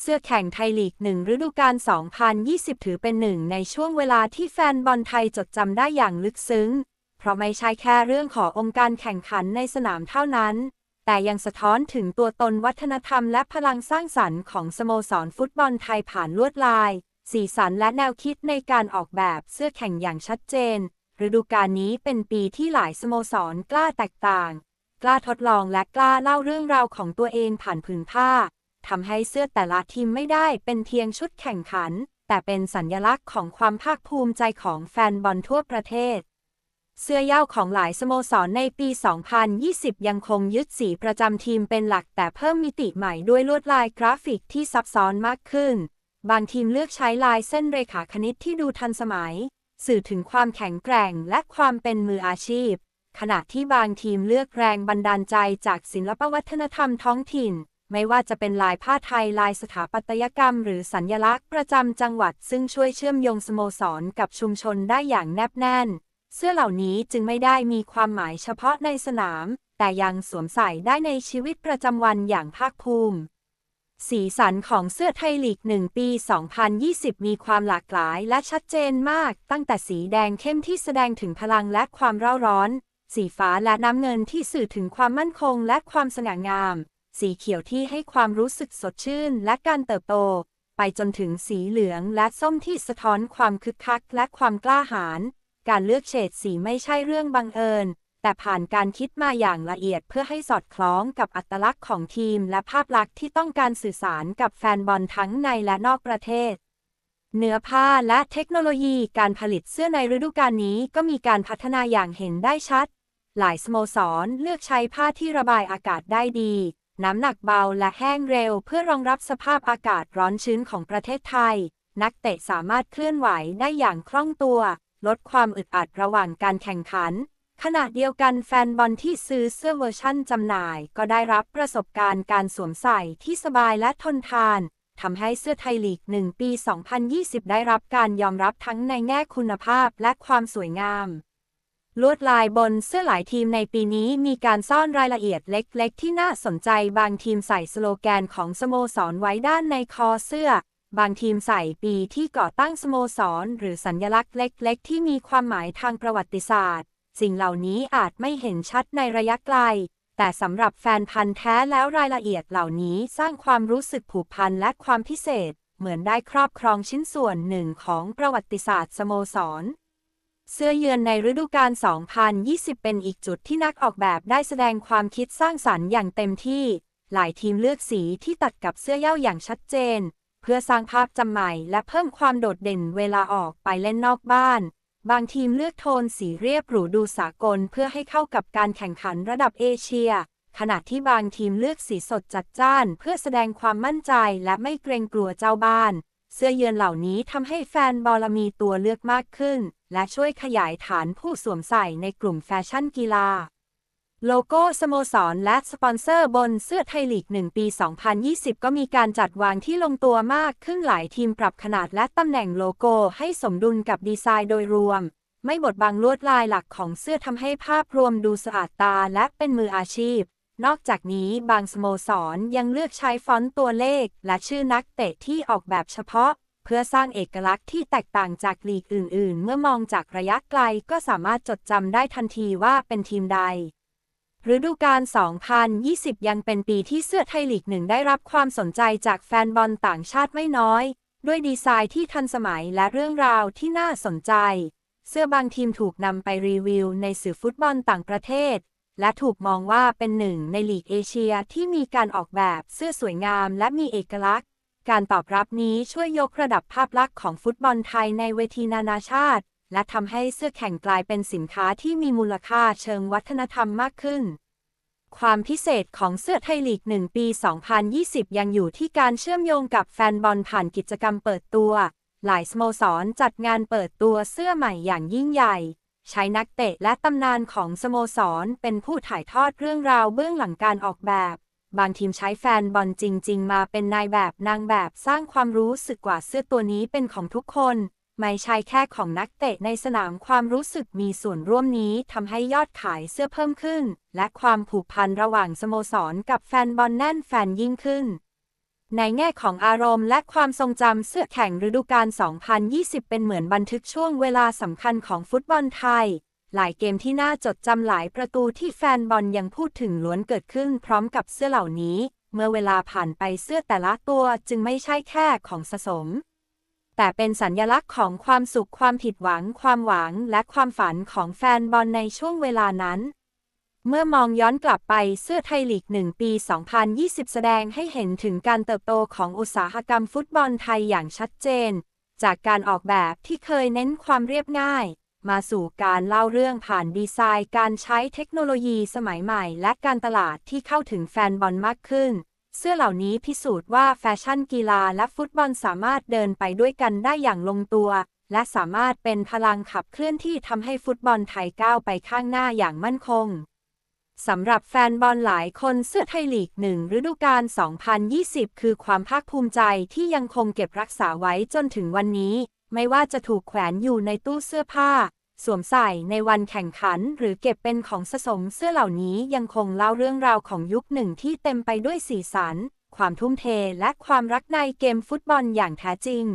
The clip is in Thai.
เสื้อแข่งไทยลีกหนึ่งฤดูกาล 2020 ถือเป็นหนึ่งในช่วงเวลาที่แฟนบอลไทยจดจำได้อย่างลึกซึ้ง เพราะไม่ใช่แค่เรื่องขององค์การแข่งขันในสนามเท่านั้น แต่ยังสะท้อนถึงตัวตนวัฒนธรรมและพลังสร้างสรรค์ของสโมสรฟุตบอลไทยผ่านลวดลาย สีสันและแนวคิดในการออกแบบเสื้อแข่งอย่างชัดเจน ฤดูกาลนี้เป็นปีที่หลายสโมสรกล้าแตกต่าง กล้าทดลองและกล้าเล่าเรื่องราวของตัวเองผ่านผืนผ้า ทำให้เสื้อแต่ละทีมไม่ได้เป็นเพียงชุดแข่งขัน แต่เป็นสัญญลักษณ์ของความภาคภูมิใจของแฟนบอลทั่วประเทศ เสื้อเย่าของหลายสโมสรในปี 2020 ยังคงยึดสีประจำทีมเป็นหลักแต่เพิ่มมิติใหม่ด้วยลวดลายกราฟิกที่ซับซ้อนมากขึ้น บางทีมเลือกใช้ลายเส้นเรขาคณิตที่ดูทันสมัย สื่อถึงความแข็งแกร่งและความเป็นมืออาชีพ ขณะที่บางทีมเลือกแรงบันดาลใจจากศิลปวัฒนธรรมท้องถิ่น ไม่ว่าจะเป็นลายผ้าไทยลายสถาปัตยกรรม หรือสัญญลักษณ์ประจำจังหวัด ซึ่งช่วยเชื่อมโยงสโมสรกับชุมชนได้อย่างแนบแน่น เสื้อเหล่านี้จึงไม่ได้มีความหมายเฉพาะในสนาม แต่ยังสวมใส่ได้ในชีวิตประจำวันอย่างภาคภูมิสีสันของเสื้อไทยลีก 1 ปี 2020 มีความหลากหลายและชัดเจนมาก ตั้งแต่สีแดงเข้มที่แสดงถึงพลังและความเร่าร้อน สีฟ้าและน้ำเงินที่สื่อถึงความมั่นคงและความสง่างาม สีเขียวที่ให้ความรู้สึกสดชื่นและการเติบโต ไปจนถึงสีเหลืองและส้มที่สะท้อนความคึกคักและความกล้าหาญ การเลือกเฉดสีไม่ใช่เรื่องบังเอิญ แต่ผ่านการคิดมาอย่างละเอียดเพื่อให้สอดคล้องกับอัตลักษณ์ของทีมและภาพลักษณ์ที่ต้องการสื่อสารกับแฟนบอลทั้งในและนอกประเทศเนื้อผ้าและเทคโนโลยีการผลิตเสื้อในฤดูกาลนี้ก็มีการพัฒนาอย่างเห็นได้ชัด หลายสโมสรเลือกใช้ผ้าที่ระบายอากาศได้ดี น้ำหนักเบาและแห้งเร็ว เพื่อรองรับสภาพอากาศร้อนชื้นของประเทศไทย นักเตะสามารถเคลื่อนไหวได้อย่างคล่องตัว ลดความอึดอัดระหว่างการแข่งขัน ขณะเดียวกันแฟนบอลที่ซื้อเสื้อเวอร์ชั่นจำหน่าย ก็ได้รับประสบการณ์การสวมใส่ที่สบายและทนทานทำให้เสื้อไทยลีก 1 ปี 2020 ได้รับการยอมรับทั้งในแง่คุณภาพและความสวยงาม ลวดลายบนเสื้อหลายทีมในปีนี้มีการซ่อนรายละเอียดเล็ก ๆ ที่น่าสนใจบางทีมใส่สโลแกนของสโมสรไว้ด้านในคอเสื้อ บางทีมใส่ปีที่ก่อตั้งสโมสร หรือสัญลักษณ์เล็ก ๆ ที่มีความหมายทางประวัติศาสตร์ สิ่งเหล่านี้อาจไม่เห็นชัดในระยะไกล แต่สำหรับแฟนพันธ์แท้แล้วรายละเอียดเหล่านี้สร้างความรู้สึกผูกพันและความพิเศษ เหมือนได้ครอบครองชิ้นส่วนหนึ่งของประวัติศาสตร์สโมสร เสื้อเยือนในฤดูกาล 2020 เป็นอีกจุดที่นักออกแบบได้แสดงความคิดสร้างสรรค์อย่างเต็มที่ หลายทีมเลือกสีที่ตัดกับเสื้อเย่าอย่างชัดเจน เพื่อสร้างภาพจำใหม่และเพิ่มความโดดเด่นเวลาออกไปเล่นนอกบ้าน บางทีมเลือกโทนสีเรียบหรูดูสากลเพื่อให้เข้ากับการแข่งขันระดับเอเชีย ขณะที่บางทีมเลือกสีสดจัดจ้าน เพื่อแสดงความมั่นใจและไม่เกรงกลัวเจ้าบ้าน เสื้อเยือนเหล่านี้ทำให้แฟนบอลมีตัวเลือกมากขึ้น และช่วยขยายฐานผู้สวมใส่ในกลุ่มแฟชั่นกีฬา โลโก้สโมสรและสปอนเซอร์บนเสื้อไทยลีก 1 ปี 2020 ก็มีการจัดวางที่ลงตัวมากขึ้นหลายทีมปรับขนาดและตำแหน่งโลโก้ให้สมดุลกับดีไซน์โดยรวม ไม่บดบังลวดลายหลักของเสื้อทำให้ภาพรวมดูสะอาดตาและเป็นมืออาชีพ นอกจากนี้บางสโมสรยังเลือกใช้ฟอนต์ตัวเลข และชื่อนักเตะที่ออกแบบเฉพาะ เพื่อสร้างเอกลักษณ์ที่แตกต่างจากลีกอื่น ๆ เมื่อมองจากระยะไกลก็สามารถจดจำได้ทันทีว่าเป็นทีมใดฤดูกาล 2020 ยังเป็นปีที่เสื้อไทยลีกหนึ่งได้รับความสนใจจากแฟนบอลต่างชาติไม่น้อย ด้วยดีไซน์ที่ทันสมัยและเรื่องราวที่น่าสนใจ เสื้อบางทีมถูกนำไปรีวิวในสื่อฟุตบอลต่างประเทศ และถูกมองว่าเป็นหนึ่งในหลีกเอเชียที่มีการออกแบบเสื้อสวยงามและมีเอกลักษณ์ การตอบรับนี้ช่วยยกระดับภาพลักษณ์ของฟุตบอลไทยในเวทีนานาชาติ และทำให้เสื้อแข่งกลายเป็นสินค้าที่มีมูลค่าเชิงวัฒนธรรมมากขึ้น ความพิเศษของเสื้อไทยลีก 1 ปี 2020 ยังอยู่ที่การเชื่อมโยงกับแฟนบอลผ่านกิจกรรมเปิดตัว หลายสโมสรจัดงานเปิดตัวเสื้อใหม่อย่างยิ่งใหญ่ ใช้นักเตะและตำนานของสโมสร เป็นผู้ถ่ายทอดเรื่องราวเบื้องหลังการออกแบบ บางทีมใช้แฟนบอลจริง ๆ มาเป็นนายแบบนางแบบสร้างความรู้สึกกว่าเสื้อตัวนี้เป็นของทุกคน ไม่ใช่แค่ของนักเตะในสนามความรู้สึกมีส่วนร่วมนี้ทำให้ยอดขายเสื้อเพิ่มขึ้น และความผูกพันระหว่างสโมสรกับแฟนบอลแน่นแฟนยิ่งขึ้น ในแง่ของอารมณ์และความทรงจำเสื้อแข่งฤดูกาล 2020 เป็นเหมือนบันทึกช่วงเวลาสำคัญของฟุตบอลไทย หลายเกมที่น่าจดจำหลายประตูที่แฟนบอลยังพูดถึงล้วนเกิดขึ้นพร้อมกับเสื้อเหล่านี้ เมื่อเวลาผ่านไปเสื้อแต่ละตัวจึงไม่ใช่แค่ของสะสม แต่เป็นสัญญลักษณ์ของความสุขความผิดหวัง ความหวัง และความฝันของแฟนบอลในช่วงเวลานั้น เมื่อมองย้อนกลับไปเสื้อไทยลีก 1 ปี 2020 แสดงให้เห็นถึงการเติบโตของอุตสาหกรรมฟุตบอลไทยอย่างชัดเจน จากการออกแบบที่เคยเน้นความเรียบง่าย มาสู่การเล่าเรื่องผ่านดีไซน์ การใช้เทคโนโลยีสมัยใหม่ และการตลาดที่เข้าถึงแฟนบอลมากขึ้น เสื้อเหล่านี้พิสูจน์ว่าแฟชั่นกีฬาและฟุตบอลสามารถเดินไปด้วยกันได้อย่างลงตัว และสามารถเป็นพลังขับเคลื่อนที่ทำให้ฟุตบอลไทยก้าวไปข้างหน้าอย่างมั่นคง สำหรับแฟนบอลหลายคนเสื้อไทยลีกหนึ่งฤดูกาล 2020 คือความภาคภูมิใจที่ยังคงเก็บรักษาไว้จนถึงวันนี้ ไม่ว่าจะถูกแขวนอยู่ในตู้เสื้อผ้า สวมใส่ในวันแข่งขันหรือเก็บเป็นของสะสมเสื้อเหล่านี้ยังคงเล่าเรื่องราวของยุคหนึ่งที่เต็มไปด้วยสีสัน ความทุ่มเทและความรักในเกมฟุตบอลอย่างแท้จริง